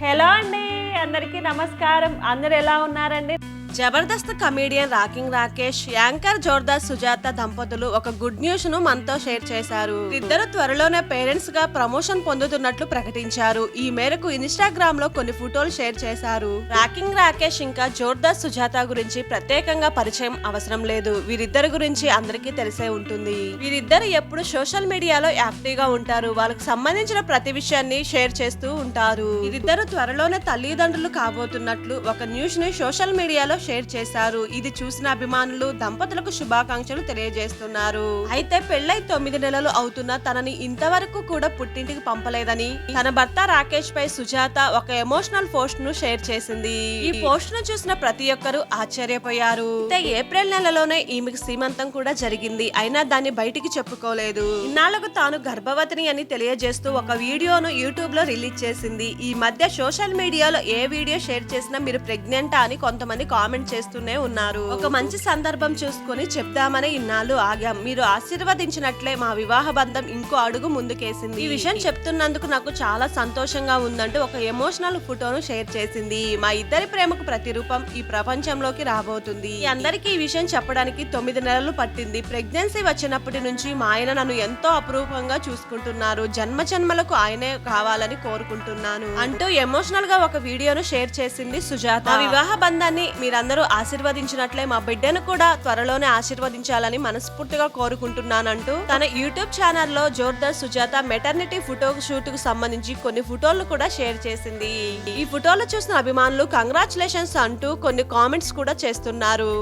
Hello అండి అందరికీ నమస్కారం. అందరు ఎలా ఉన్నారండి? Jabardasth comedian rocking Rakesh anchor Jordar Sujatha దంపతులు ఒక గుడ్ న్యూస్ను మనతో షేర్ చేశారు. ఇద్దరు త్వరలోనే పేరెంట్స్గా ప్రమోషన్ పొందుతున్నట్లు ప్రకటించారు. ఈ మేరకు ఇన్స్టాగ్రామ్లో కొన్ని ఫోటోలు షేర్ చేశారు. రాకింగ్ రాకేష్ ఇంకా జోర్దార్ సుజాత గురించి ప్రత్యేకంగా పరిచయం అవసరం లేదు. వీరిద్దరి గురించి అందరికీ తెలిసే ఉంటుంది. వీరిద్దరు ఎప్పుడు సోషల్ మీడియాలో యాక్టివ్గా ఉంటారు. వాళ్ళకి సంబంధించిన ప్రతి విషయాన్ని షేర్ చేస్తూ ఉంటారు. వీరిద్దరు త్వరలోనే తల్లిదండ్రులు కాబోతున్నట్లు ఒక న్యూస్ని సోషల్ మీడియాలో షేర్ చేశారు. ఇది చూసిన అభిమానులు దంపతులకు శుభాకాంక్షలు తెలియజేస్తున్నారు. అయితే పెళ్ళై తొమ్మిది నెలలు అవుతున్న తనని ఇంతవరకు కూడా పుట్టింటికి పంపలేదని తన భర్త రాకేష్ పై సుజాత ఒక ఎమోషనల్ పోస్ట్ను షేర్ చేసింది. ఈ పోస్ట్ను చూసిన ప్రతి ఒక్కరూ ఆశ్చర్యపోయారు. అయితే ఏప్రిల్ నెలలోనే ఈమెకు సీమంతం కూడా జరిగింది. అయినా దాన్ని బయటికి చెప్పుకోలేదు. ఇన్నాళ్ళకు తాను గర్భవతిని అని తెలియజేస్తూ ఒక వీడియోను యూట్యూబ్లో రిలీజ్ చేసింది. ఈ మధ్య సోషల్ మీడియాలో ఏ వీడియో షేర్ చేసినా మీరు ప్రెగ్నెంటా అని కొంతమంది కామెంట్ చేస్తూనే ఉన్నారు. ఒక మంచి సందర్భం చూసుకొని చెప్దామని ఇన్నాళ్ళు ఆగాం. మీరు ఆశీర్వదించినట్లే మా వివాహ బంధం ఇంకో అడుగు ముందుకేసింది. ఈ విషయం చెప్తున్నందుకు నాకు చాలా సంతోషంగా ఉందంటూ ఒక ఎమోషనల్ ఫోటోను షేర్ చేసింది. మా ఇద్దరి ప్రేమకు ప్రతిరూపం ఈ ప్రపంచంలోకి రాబోతుంది. ఈ అందరికీ ఈ విషయం చెప్పడానికి తొమ్మిది నెలలు పట్టింది. ప్రెగ్నెన్సీ వచ్చినప్పటి నుంచి మా ఆయన నన్ను ఎంతో అపురూపంగా చూసుకుంటున్నారు. జన్మ జన్మలకు ఆయనే కావాలని కోరుకుంటున్నాను. అంటూ ఎమోషనల్గా ఒక వీడియోను షేర్ చేసింది సుజాత. వివాహ బంధాన్ని మీరందరూ ఆశీర్వదించినట్లే మా బిడ్డను కూడా త్వరలోనే ఆశీర్వదించాలని మనస్ఫూర్తిగా కోరుకుంటున్నానంటూ తన యూట్యూబ్ ఛానల్లో జోర్దార్ సుజాత మెటర్నిటీ ఫోటో షూట్కు సంబంధించి కొన్ని ఫోటోలు కూడా షేర్ చేసింది. ఈ ఫోటోలు చూసిన అభిమానులు కంగ్రాచులేషన్స్ అంటూ కొన్ని కామెంట్స్ కూడా చేస్తున్నారు.